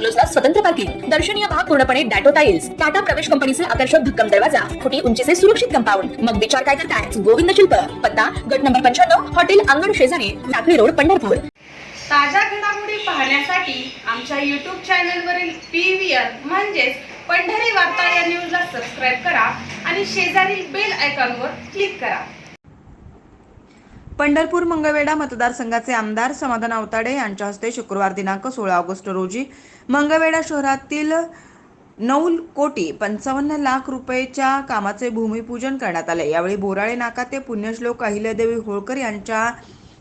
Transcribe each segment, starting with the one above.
बंगलोजला स्वतंत्र पार्किंग. दर्शनीय भाग पूर्णपणे डॅटो टाईल्स टाटा प्रवेश कंपनीचे आकर्षक भक्कम दरवाजा. फुटी उंचीचे सुरक्षित कंपाऊंड. मग विचार काय करताय? गोविंद शिल्प. पत्ता गट नंबर पंच्याण्णव हॉटेल अंगण शेजारी टाकळी रोड पंढरपूर. ताज्या घडामोडी पाहण्यासाठी आमच्या यूट्यूब चॅनलवरील पी व्ही आर म्हणजेच पंढरी वार्ता या न्यूजला सबस्क्राईब करा आणि शेजारील बेल आयकॉनवर क्लिक करा. पंढरपूर मंगळवेढा मतदारसंघाचे आमदार समाधान आवताडे यांच्या हस्ते शुक्रवार दिनांक सोळा ऑगस्ट रोजी मंगळवेढा शहरातील नऊ कोटी पंचावन्न लाख रुपयेच्या कामाचे भूमिपूजन करण्यात आले. यावेळी बोराळे नाका ते पुण्यश्लोक अहिल्यादेवी होळकर यांच्या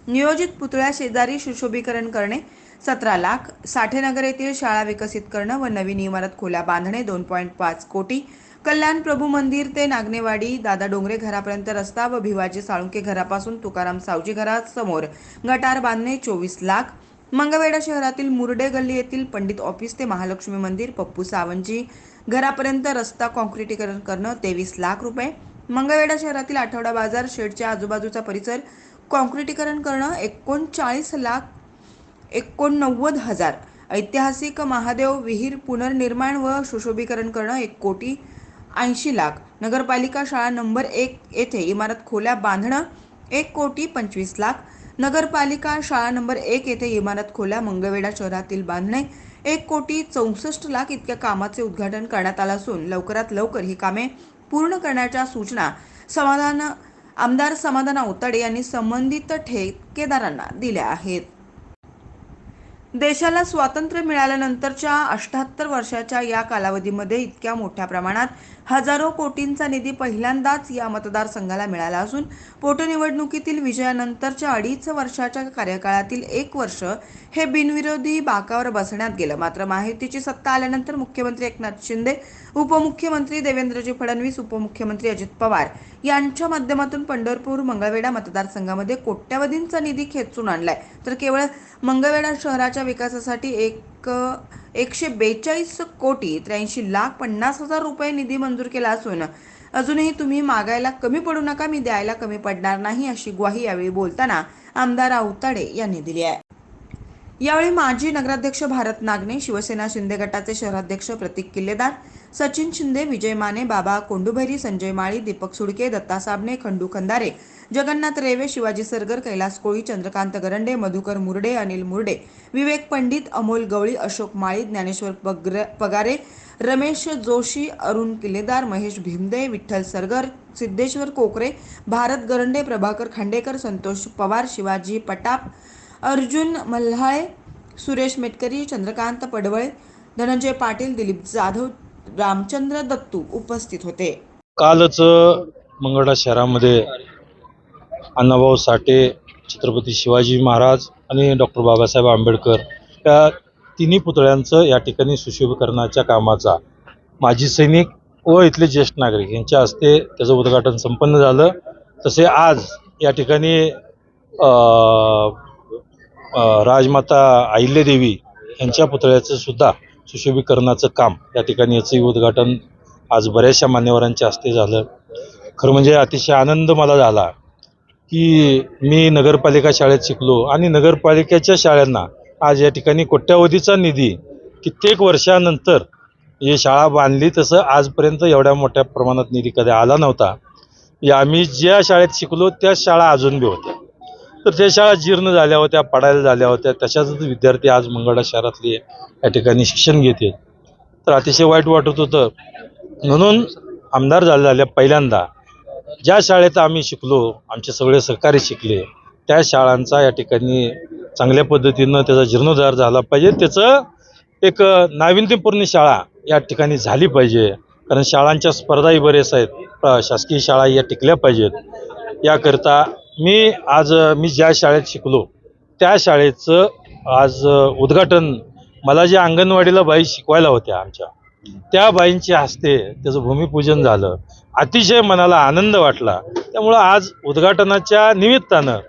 नियोजित पुतळ्या शेजारी सुशोभीकरण करणे सतरा लाख साठेनगर येथील शाळा विकसित करणं व नवीन इमारत खोल्या बांधणे दोन पॉईंट पाच कोटी कल्याण प्रभू मंदिर ते नागनेवाडी दादा डोंगरे घरापर्यंत रस्ता व भिवाजी साळुंके घरापासून तुकाराम सावजी घरासमोर गटार बांधणे चोवीस लाख मंगवेडा शहरातील मुरडे गल्ली येथील पंडित ऑफिस ते महालक्ष्मी मंदिर पप्पू सावंतजी. घरापर्यंत रस्ता कॉन्क्रिटीकरण करणं तेवीस लाख रुपये. मंगळवेढा शहरातील आठवडा बाजार शेडच्या आजूबाजूचा परिसर कॉन्क्रिटीकरण करणं एकोणचाळीस लाख एकोणनव्वद हजार. ऐतिहासिक महादेव विहीर पुनर्निर्माण व सुशोभीकरण करणं एक कोटी ऐंशी लाख. नगरपालिका शाळा नंबर एक येथे इमारत खोल्या बांधणं एक कोटी पंचवीस लाख. नगरपालिका शाळा नंबर एक येथे इमारत खोल्या मंगळवेढा शहरातील बांधणे. एक कोटी चौसष्ट लाख इतक्या कामाचे उद्घाटन करण्यात आलं असून लवकरात लवकर ही कामे पूर्ण करण्याच्या सूचना समाधान आमदार समाधान औताडे यांनी संबंधित ठेकेदारांना दिल्या आहेत. देशाला स्वातंत्र्य मिळाल्यानंतरच्या अठ्याहत्तर वर्षाच्या या कालावधीमध्ये इतक्या मोठ्या प्रमाणात हजारो कोटींचा निधी पहिल्यांदाच या मतदारसंघाला मिळाला असून पोटनिवडणुकीतील विजयानंतरच्या अडीच वर्षाच्या कार्यकाळातील एक वर्ष हे बिनविरोधी बाकावर बसण्यात गेलं. मात्र माहितीची सत्ता आल्यानंतर मुख्यमंत्री एकनाथ शिंदे उपमुख्यमंत्री देवेंद्रजी फडणवीस उपमुख्यमंत्री अजित पवार यांच्या माध्यमातून पंढरपूर मंगळवेढा मतदारसंघामध्ये कोट्यवधींचा निधी खेचून आणलाय. तर केवळ मंगळवेढा शहराच्या विकासासाठी एक एकशे बेचाळीस कोटी त्र्याऐंशी लाख पन्नास हजार रुपये निधी मंजूर केला असून अजूनही तुम्ही मागायला कमी पडू नका मी द्यायला कमी पडणार नाही अशी ग्वाही यावेळी बोलताना आमदार आवताडे यांनी दिली आहे. यावेळी माजी नगराध्यक्ष भारत नागने शिवसेना शिंदे गटाचे शहराध्यक्ष प्रतीक किल्लेदार सचिन शिंदे विजय माने बाबा कोंडुभैरी संजय माळी दीपक सुडके दत्ता साबणे खंडू खंदारे जगन्नाथ रेवे शिवाजी सरगर कैलास कोळी चंद्रकांत गरंडे मधुकर मुरडे अनिल मुरडे विवेक पंडित अमोल गवळी अशोक माळी ज्ञानेश्वर पग्र पगारे रमेश जोशी अरुण किल्लेदार महेश भीमदे विठ्ठल सरगर सिद्धेश्वर कोकरे भारत गरंडे प्रभाकर खांडेकर संतोष पवार शिवाजी पटाप अर्जुन मल्हाळे सुरेश मेटकरी चंद्रकांत पडवळे धनंजय पाटील दिलीप जाधव रामचंद्र दत्तू उपस्थित होते. कालच मंगळा शहरामध्ये अण्णाभाऊ साठे छत्रपती शिवाजी महाराज आणि डॉक्टर बाबासाहेब आंबेडकर या तिन्ही पुतळ्यांचं या ठिकाणी सुशोभीकरणाच्या कामाचा माजी सैनिक व इथले ज्येष्ठ नागरिक यांच्या हस्ते त्याचं उद्घाटन संपन्न झालं. तसे आज या ठिकाणी राजमाता अहिल्यादेवी यांच्या पुतळ्याचं सुद्धा सुशोभीकरणाचं काम या ठिकाणी याचंही उद्घाटन आज बऱ्याचशा मान्यवरांच्या हस्ते झालं. खरं म्हणजे अतिशय आनंद मला झाला की मी नगरपालिका शाळेत शिकलो आणि नगरपालिकेच्या शाळांना आज या ठिकाणी कोट्यावधीचा निधी कित्येक वर्षानंतर ही शाळा बांधली तसं आजपर्यंत एवढ्या मोठ्या प्रमाणात निधी कधी आला नव्हता. या आम्ही ज्या शाळेत शिकलो त्या शाळा अजून बी होत्या. तर त्या शाळा जीर्ण झाल्या होत्या पडायला झाल्या होत्या तशाच विद्यार्थी आज मंगळा शहरातले या ठिकाणी शिक्षण घेते तर अतिशय वाईट वाटत होतं. म्हणून आमदार झाले झाल्या पहिल्यांदा. ज्या शाळेत आम्ही शिकलो आमचे सगळे सहकारी शिकले त्या शाळांचा या ठिकाणी चांगल्या पद्धतीनं त्याचा जीर्णोद्धार झाला पाहिजे. त्याचं एक नाविन्यपूर्ण शाळा या ठिकाणी झाली पाहिजे. कारण शाळांच्या स्पर्धाही बरेच आहेत. शासकीय शाळा या टिकल्या पाहिजेत. याकरता मी आज मी ज्या शाळेत शिकलो त्या शाळेचं आज उद्घाटन मला जे अंगणवाडीला बाई शिकवायला होत्या आमच्या त्या बाईंच्या हस्ते त्याचं भूमिपूजन झालं. अतिशय मनाला आनंद वाटला. त्यामुळं आज उद्घाटनाच्या निमित्तानं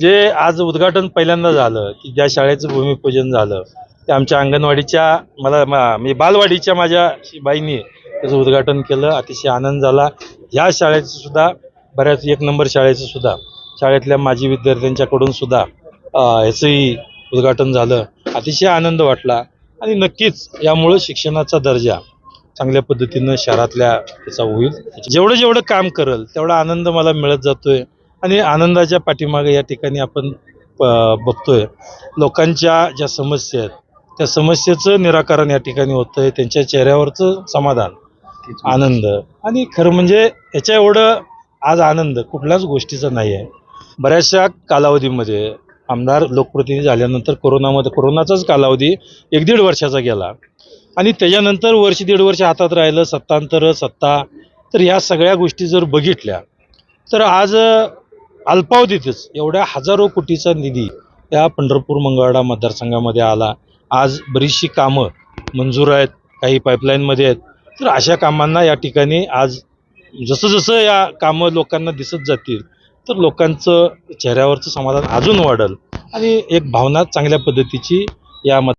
जे आज उद्घाटन पहिल्यांदा झालं की ज्या शाळेचं भूमिपूजन झालं ते आमच्या अंगणवाडीच्या मला म्हणजे मी बालवाडीच्या माझ्या बाईंनी त्याचं उद्घाटन केलं. अतिशय आनंद झाला. ह्या शाळेचं सुद्धा बऱ्याच एक नंबर शाळेचं सुद्धा शाळेतल्या माजी विद्यार्थ्यांच्याकडून सुद्धा ह्याचंही उद्घाटन झालं. अतिशय आनंद वाटला आणि नक्कीच यामुळं शिक्षणाचा दर्जा चांगल्या पद्धतीनं शहरातल्या त्याचा होईल. जेवढं जेवढं काम करल तेवढा आनंद मला मिळत जातोय आणि आनंदाच्या पाठीमागे या ठिकाणी आपण बघतोय. लोकांच्या ज्या समस्या आहेत त्या समस्येचं निराकरण या ठिकाणी होतंय. त्यांच्या चेहऱ्यावरचं समाधान आनंद आणि खरं म्हणजे याच्या एवढं आज आनंद कुठल्याच गोष्टीचा नाही आहे बऱ्याचशा कालावधीमध्ये आमदार लोकप्रतिनिधी झाल्यानंतर कोरोनामध्ये कोरोनाचाच कालावधी एक दीड वर्षाचा गेला. आणि त्याच्यानंतर वर्ष दीड वर्ष हातात राहिलं सत्तांतर सत्ता तर ह्या सगळ्या गोष्टी जर बघितल्या तर आज अल्पावधीतच एवढ्या हजारो कोटीचा निधी या पंढरपूर मंगळवाडा मतदारसंघामध्ये आला. आज बरीचशी कामं मंजूर आहेत काही पाईपलाईनमध्ये आहेत. तर अशा कामांना या ठिकाणी आज जसं जसं या कामं लोकांना दिसत जातील तर लोकांचं चेहऱ्यावरचं समाधान अजून वाढेल. आणि एक भावना चांगल्या पद्धतीची या मत